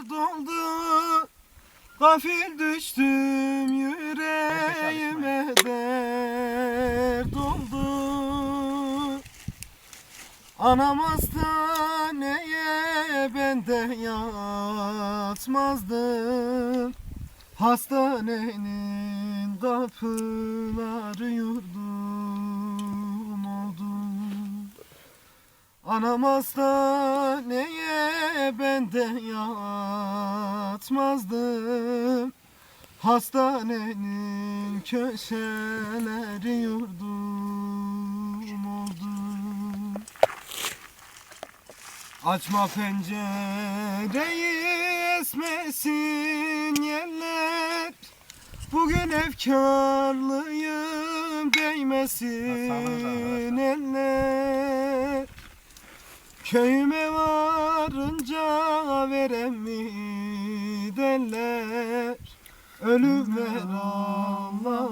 doldu Gafil düştüm yüreğime dert oldu Anam hastaneye ben de yatmazdım. Hastanenin kapıları yurdum Anam hastaneye ben de yatmazdım? Hastanenin köşeleri yurdum oldu. Açma pencereyi esmesin yerler. Bugün efkarlıyım değmesin Köyüme varınca verem mi derler Ölüm ver Allah'ım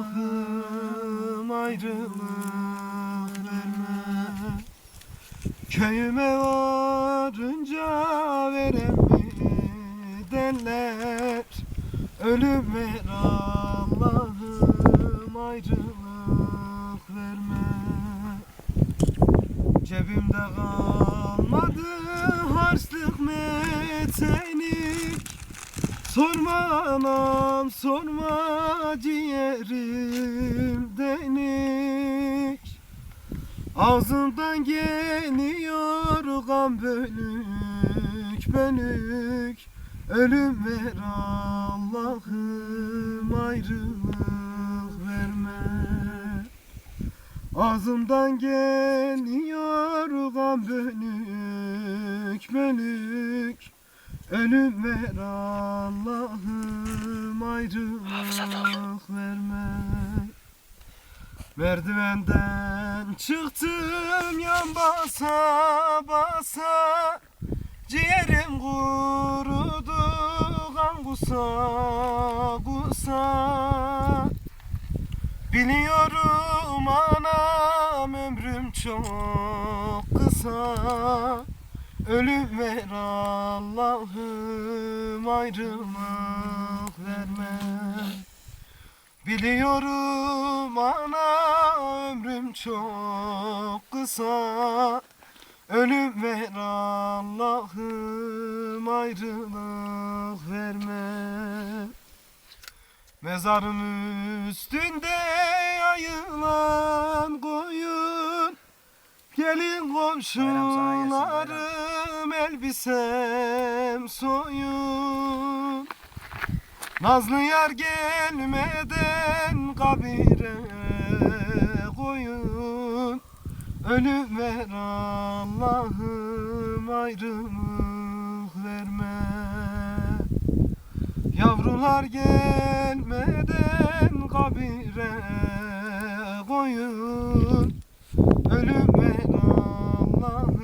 ayrılık verme Köyüme varınca verem mi derler Ölüm ver Allah'ım ayrılık verme. Cebimde kalmadı harçlık metenik. Sorma anam sorma ciğerim denik. Ağzımdan geliyor kan bölük bölük. Ölüm ver Allah'ım ayrılık verme Ağzımdan geliyor kan bölük bölük. Ölüm ver Allah'ım ayrılık verme. Merdivenden çıktım yan basa basa. Ciğerim kurudu kan kusa kusa Biliyorum anam ömrüm çok kısa. Ölüm ver Allah'ım ayrılık verme. Biliyorum ana ömrüm çok kısa. Ölüm ver Allah'ım ayrılık verme Mezarım üstünde yayılan koyun. Gelin komşularım elbisem soyun. Nazlı yar gelmeden kabire koyun. Ölüm ver Allah'ım ayrılık verme Yavrular gelmeden kabire koyun Ölüm ver Allah'ım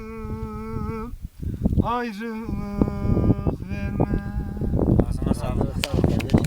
ayrılık verme Ağzına sağlık.